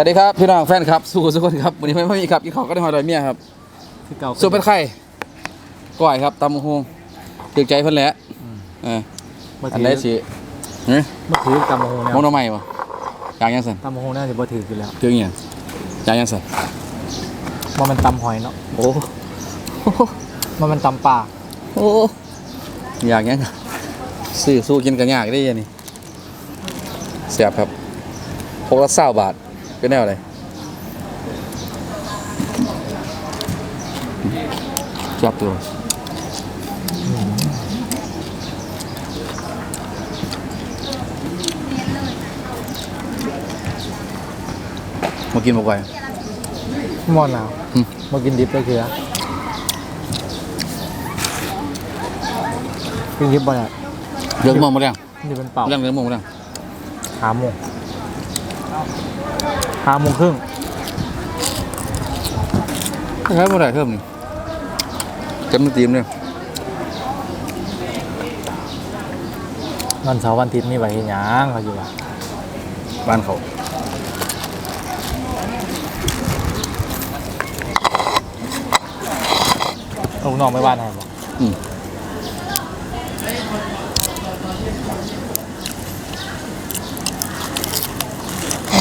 วัสดีครับพี่น้องแฟนครับสู้สุกคนครับวันนี้ไม่มีครับกินข้าวก็ได้หอยดอยเมียครับคือเก่าสู้เป็นไข่ก้อยครับตำบักฮงถือใจเพิ่นแหละเออบ่อันถืใดสิเฮ้ยบ่ถือตำมะฮงแนวมองทำไมวะอย่างยังสันตำมะฮงน่าจะบ่ถืออยู่แล้วถืออย่างอย่างยังสันบ่มันตำหอยเนาะโอ้บ่มันตำปลาโหอย่างยังซื้อสู้กินกันยากได้ยังนี่เสียบครับพกละเศร้าบาท เป็นแนวอะไรจับตัวมากินมาไกวม่อนหนาวอืมบ่กินดิบเลยคือกินดิบบ่ได้เรื่องมองมาเรื่องนี่เป็นเป่าเรื่องเรื่องมองมาเรื่องหาโมง หาโมงครึ่งใช้บ่ได้เพิ่มนี่จำนวนทีมเลยวันเสาร์วันอาทิตย์มีไว้เฮ็ดหยังเขาอยู่ว่าบ้านเขาลูกน้องไม่บ้านให้บ่อืม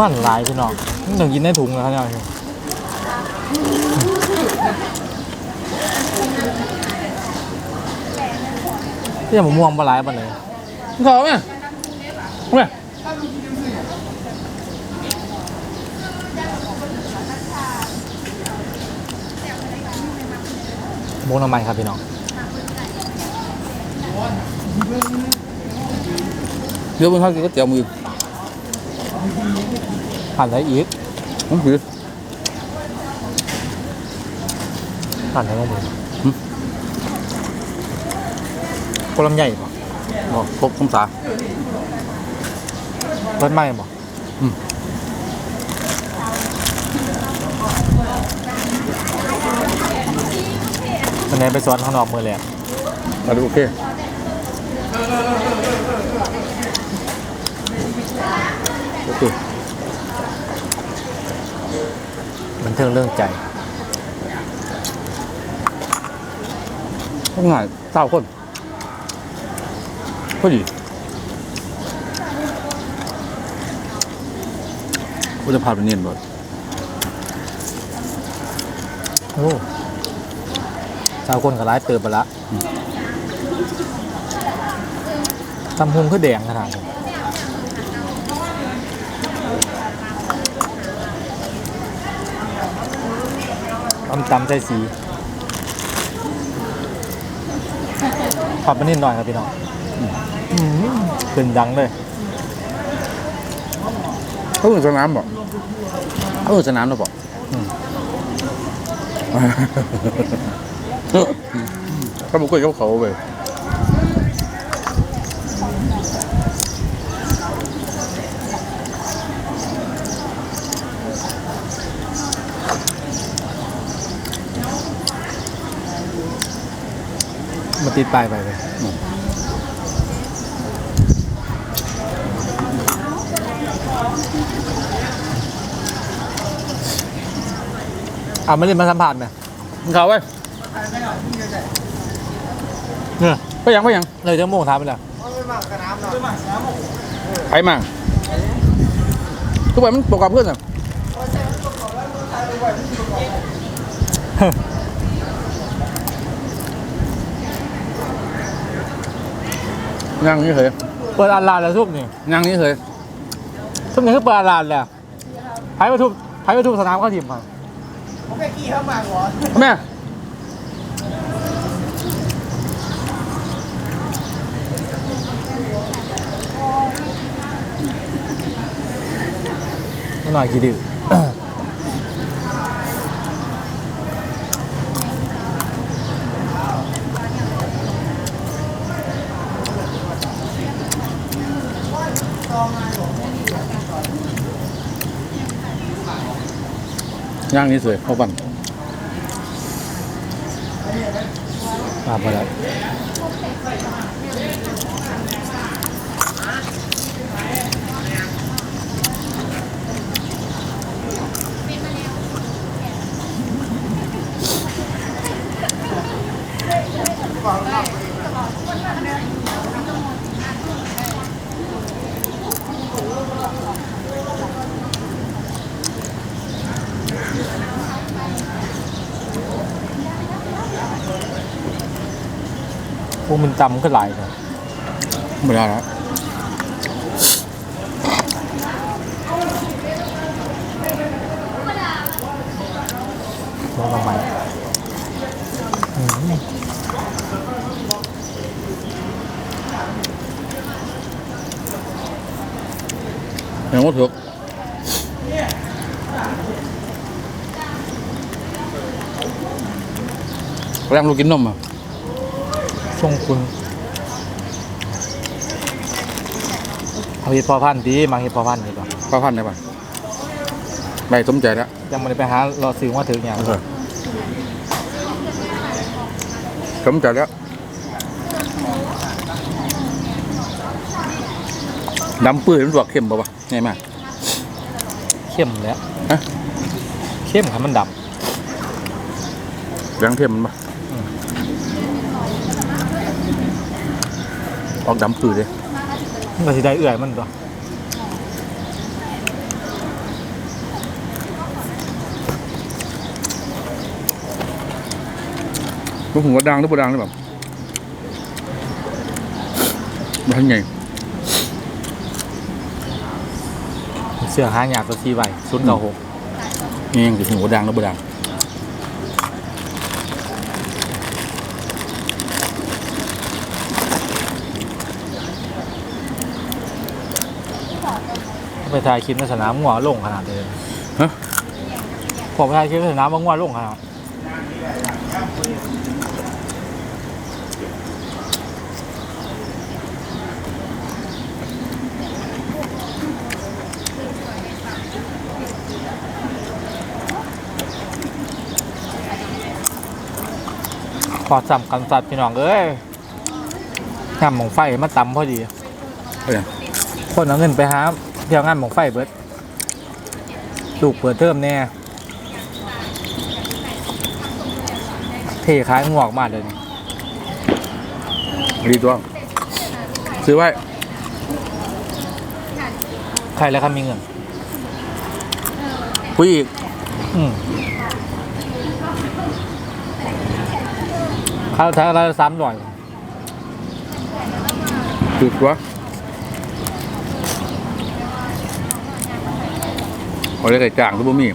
มันหลายพี่น้องมัน ต้องกินในถุงเลยเขาเนี่ยที่ผมม่วงปลาไหลปานไหนเขาไหมไหมโมงน้ำมันครับพี่น้องเดี๋ยวมึงเขากินก๋วยเตี๋ยวมือ ผ่านได้อีกผมคือผ่านได้ก็มือโคลำใหญ่ป่ะบอกครบคำสารถไหม้ป่ะอืมวันนี้ไปสวนข้างนอกมือเลยอะมาดูโอเค โอเค มันเทิงเรื่องใจต้องง่ายเศร้าคนพอดีกูจะพาไปเนียนบ่โอ้สาวคนกับร้ายเติบไปละตำหุงคือแดงขนาดนี้ ตำตำใจสีขอบมันนิดหน่อยครับพี่น้องอืมขึ้นดังเลยเขาอื่นสนามบ่เขาอื่นสนามหรือเปล่าอืมเขาบอกว่าเขาเขาไป ติดป้ายไปเลยอะมาเล่นมาสัมผัสไหมมึงเขาไปเนี่ยไปยังไปยังเลยจะโมงท้ามไปแล้วไปมั่งทุกวันมันตกกับเพื่อนอะ ยังนี่เคยเปิดอาลานแล้วทุกนี่ยังนี่เคยทุกนี่คือเปิดอาลานแล้วไผ่ประทุมไผ่ประทุมสนามเข้าทีมครับแม่นิดหน่อยกี่ดื้อ ย่างนี่สวยเข้าบันตาไปแล้ว วกมันหลายเลยไม่ได้แล้วลองทำไมยังว่าถูกแรงลูกกินนมอะ ช่วงคุณเอาเห็ดพอพันธุ์ดีมาเห็ดพอพันธุ์ดีกว่าข้าวพันได้ป่ะใบสมใจแล้วยังไม่ได้ไปหารอซื้อว่าถึงอย่างสมใจแล้วดำปื้ยมันบอกเข้มป่ะวะไงมากเข้มแล้วฮะเข้มครับมันดแรงเข้มมันป่ะ ออกดำปื้ยเลยำมันก็สิได้เอื่อยมันตัวลูกหูว่าดังหรือบ่ดังหรือเปล่าดังไงเสื้อหางหยาบตัวทีใบศูนย์เก้าหกเงี้ยคือหูว่าดังหรือบ่ดัง ไปถ่ายคลิปในสนามงัวลงขนาดเลยฮะ ผมไปถ่ายคลิปในสนามว่างัวลงขนาดขอจำกันสัตว์พี่น้องเอ้ยงานหมองไฟมาตำพอดีเอ้ยคนเอาเงินไปหาเที่ยวงานหมองไฟเบิดลูกเปิดเทอมแน่เทขายงวกมาเลยนี่ดีตัวซื้อไว้ ใครแล้วครับมีเงินคุยอีก อืมข้าวท้ายละสามร้อยถูกตัว เอาได้ไก่จ่างตัวบ่มี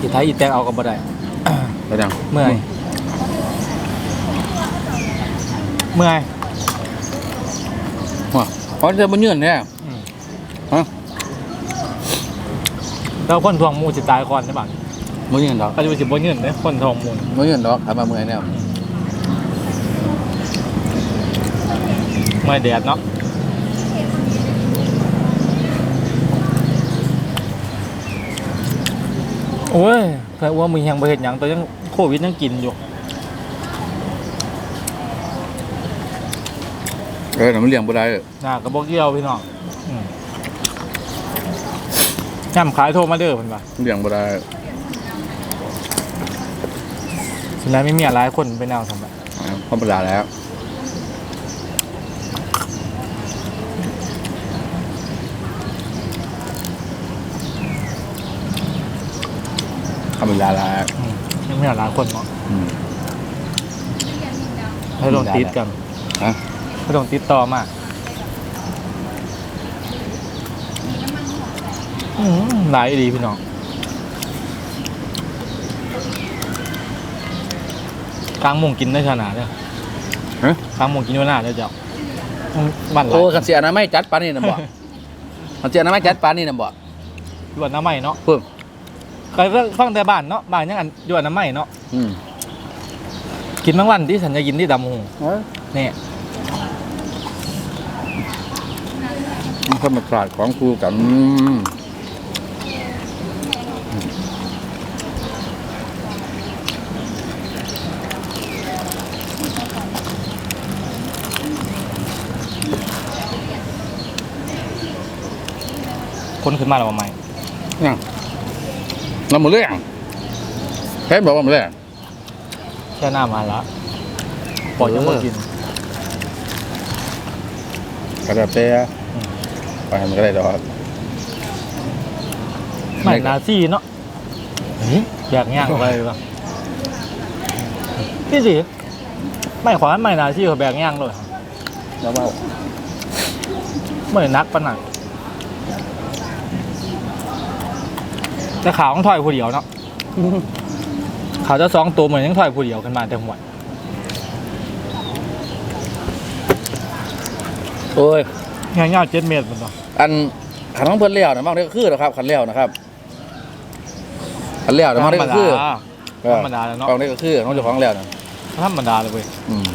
อีท้ายอีแตกเอากับบ่ได้ไปดังเมื่อยเมื่อยว้าเพราะจะมันเงื่อนแน่อืมฮะแล้วคนทวงหมูสิตายก่อนใช่ปะมันเงื่อนดอกก็จะไปสิบ่เงินเนี่ยคนทวงหมูมันเงื่อนดอกทำมาเมื่อยแน่เมื่อยแดดเนาะ โอ้ยใครว่ามึงยังบ่เห็นหยังแต่ยังโควิดยังกินอยู่เออแต่มันเลี้ยงบ่ได้เออน่ะกระบอกเดียวพี่น้องอืมแ่ำขายโทรมาเด้อเพิ่นว่าเลี้ยงบ่ได้สุดท้ายไม่มีอะไรคนไปแนวสำหรับอ่าธรรมดาแล้ว ธรรมดาแล้วอืมไม่มีอะไรคนเนาะอืม ให้ลงติดกันฮะ ให้ลงติดต่อมาอืมหลายดีพี่น้องกลางมุงกินได้ขนาดเนี่ยฮะ กลางมุงกินอยู่หน้าเด้อเจ้าอืมบ้านหลาโอ้ยกันเสียนะไม่จัดปานนี่นะบ่กันเสียนะไม่จัดปานนี่นะบ่ยวนน้ำใหม่เนาะ เพิ่ม เคยฟังแต่บ้านเนาะบ้านยังอันยวนน้ำใหม่เนาะอืมกินบางวันที่ฉันจะกินที่ดำหูเนี่ยมันธรรมศาสตร์ของครูกันอืมคนขึ้นมาแล้วว่าใหม่ยัง เราหมดเรื่องแค่บอกว่าหมดเรื่องแค่หน้ามาละปล่อยยังไม่กินกระดาษเต้อืมไปให้มันก็ได้ดอกไม่นาซี่เนาะอยากย่างไปหรือเปล่าพี่สิไม่ขวานไม่นาที่เขาแบกย่างเลยแล้วว่าเหมือนนักปะหนัก แต่ขาวต้องถอยผู้เดียวเนาะขาวจะสองตัวเหมือนยังถอยผู้เดียวกันมาแต่หัวโอ้ยง่ายๆเจ็ดเมตรมันเนาะอันขันของเพิ่นเลี้ยวนะบางทีก็คือนะครับขันเลี้ยวนะครับขันเลี้ยวนะบางทีก็คือธรรมดาแล้วเนาะบางทีก็คือของเจ้าของเลี้ยวนะธรรมดาเลยเว้ยอืม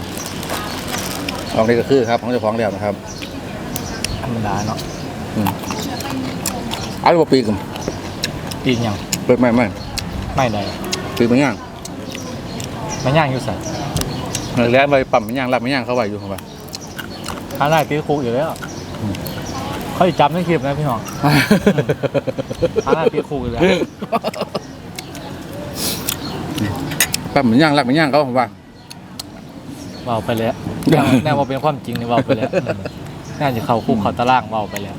บางทีก็คือครับของเจ้าของเลี้ยวนะครับธรรมดาเนาะอืมเอาไปปีกม กินยังเปิดไม่ไม่ไม่ได้ปีกมันย่างมันย่างอยู่ใส่แล้วไปปั๊มมันย่างรับมันย่างเข้าไปอยู่เข้าไปข้างหน้าตีคุกอยู่แล้วเขาจะจำในคลิปนะพี่น้องข้างหน้าตีคุกอยู่แล้วปั๊มมันย่างรับมันย่างเขาผมว่าเบาไปแล้วแน่ว่าเป็นความจริงนี่เบาไปแล้วอืมน่าจะเข้าคุกเข้าตารางเบาไปแล้ว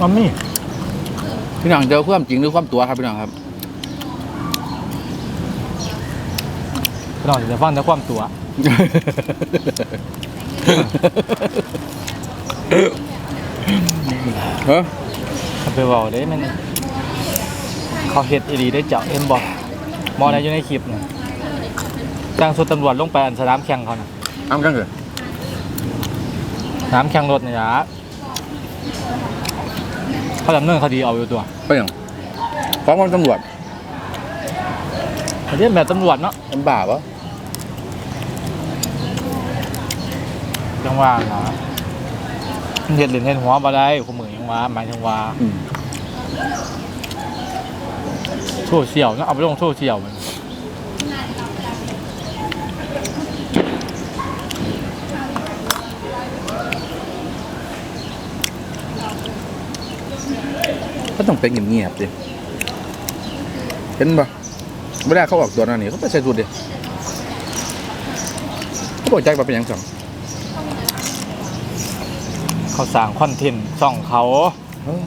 มันมีพี่น้องเจอความจริงหรือความตัวครับพี่น้องครับพี่น้องจะฟังแต่ความตัวเออมันไปบอกได้มันเขาเฮ็ดอีดีได้เจ้าเอ็มบอกมองในอยู่ในคลิปเนี่ยจ้างสุดตำรวจลงไปอันสนามแข่งเขานะอ้ำกันเกิดสนามแข่งรถเนี่ยนะ เขาดำเนินคดีเอาอยู่ตัวไปอย่างฟ้องความตำรวจเขาเรียกแบบตำรวจเนาะมันบาปวะจังว่านะมันเห็ดเหรียญเห็ดหัวบ่ได้ขมือยังว่า หมายถึงว่าอืม โซเชียลเนาะเอาไปลงโซเชียลมัน ก็ต้องเป็นเงียบๆดิเห็นปะไม่ได้เขาออกตัวนั่นนี่เขาไปใส่สุดดิเขาบอกใจมาเป็นยังสั่งเขาสร้างคอนเทนต์ช่องเขา เออ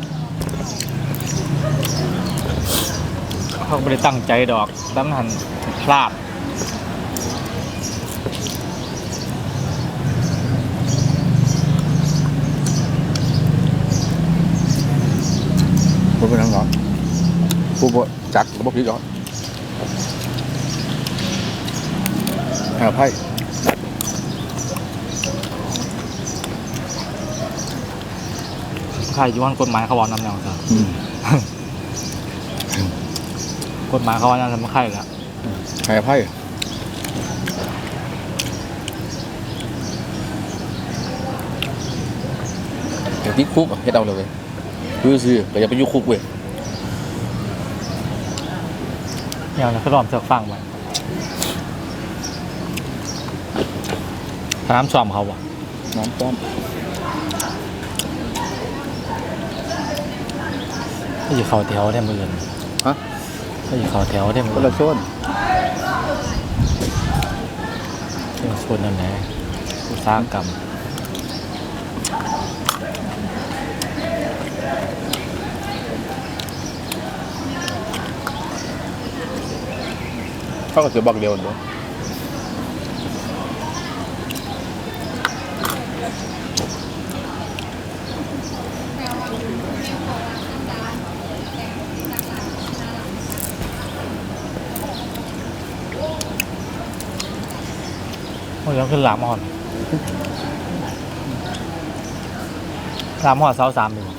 เขาไม่ได้ตั้งใจดอกดังนั้นพลาด ผมเป็นหยังเหรอผู้บจักระบบพิจารหาไพ่ใครอยู่ว่ากฎหมายเขาบอกนำแนวซะอืมกฎหมายเขาว่านั่นทำใครแล้วหาไพ่เดี๋ยวที่คุกอะเฮ็ดเอาเลย เว้ยคือซื้อก็อย่าไปอยุ่คุกเว้ยเนี่ยนะเขาลอมเสือกฟังไปน้ำซ้อมเขาวะน้ำป้อมเขาอยู่เขาแถวได้มืออื่นฮะเขาอยู่เขาแถวได้มืคอนอื่ละนโซนเป็นส่วนนั่นแหละอุตสาหกรรม ขาก็จะบอกเดียวเนาะโอ้ยยังขึ้นหลามอ่อนหลามอ่อนเสาสามอยู่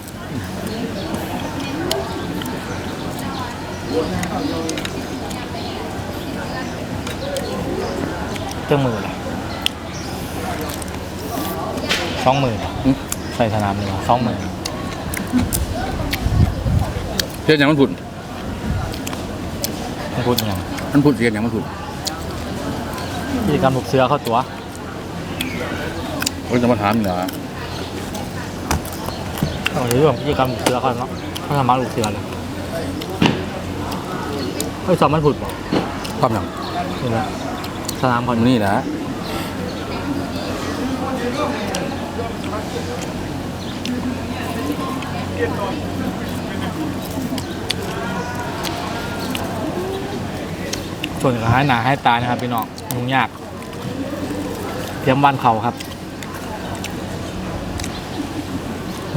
เค รื่องมือเลยสองมือเหรอใส่สนามเลยเหรอสองมือเฮ็ดหยังมันผุดไม่พูดยังมันผุดเสียหยังมันผุดกิจกรรมลูกเสือเข้าตัวเขาจะมาถามเหรอเอาเรื่องกิจกรรมลูกเสือเขาเนาะเขาทำมาลูกเสือเลยเฮ้ยสอบมันผุดป่ะความหยังนี่นะ สลามก่อนนี่นะส่วนหาให้หนาให้ตายนะครับพี่น้องยุ่งยากเตรียมบ้านเขาครับ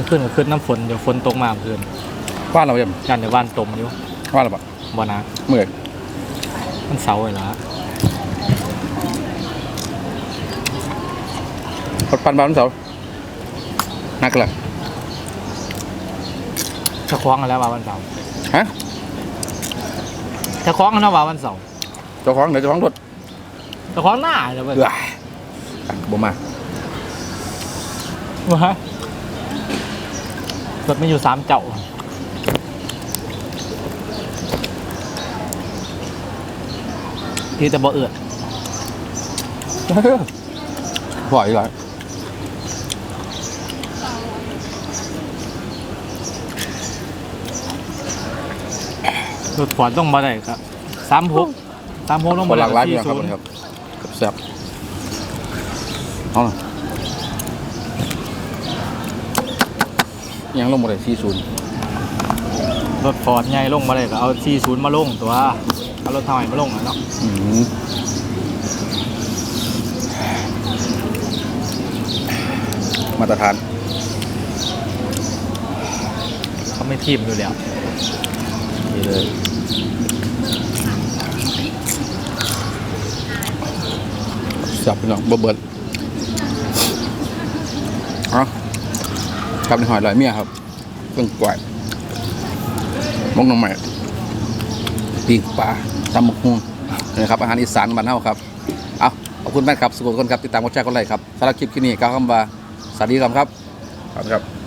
ขึ้นก็ขึ้นน้ำฝนเดี๋ยวฝนตกมาเพื่อนบ้านเราเยี่ยมยันเดี๋ยวบ้านตมอยู่บ้านเราปะบ่นะเมื่อยมันเสาเลยเหรอ ปันบานเสาร์นักละจะคล้องกันแล้วว่าวันเสาร์ฮะจะคล้องกันแล้วว่าวันเสาร์เจ้าของเดี๋ยวเจ้าของรถจะคล้องหน้าจะไปเอ้ยบ่มาวะรถไม่อยู่สามเจ้าที่แต่บ่เอือดปล่อยเลย รถขวานต้องมาได้ครับสามหกสามหกต้องคมานหได้ลากหลายอสี่ย่างครัศูบนย์ครับแซ่บเอาล่ะยังลงมาเลยสี่ศูนย์รถฟอร์ดใหญ่ลงมาเลยก็เอาสี่ศูนย์มาลงตัวเอารถทำไมมาลงอะเนาะอืมมาตรฐานเขาไม่ทีมอยู่แล้วนี่เลย สับพี่น้องเบิดเอะครับในหอยลอยเมียครับเครื่องกวาดมกน้องใหม่ปิ้งปลาตำมกฮุ่งนะครับอาหารอีสานบ้านเฮาครับเอาขอบคุณแม่ครับสุขคนครับติดตามกดแชร์กดไลค์ครับสำหรับคลิปที่นี้ก้าวคำว่าสวัสดีครับครับครับ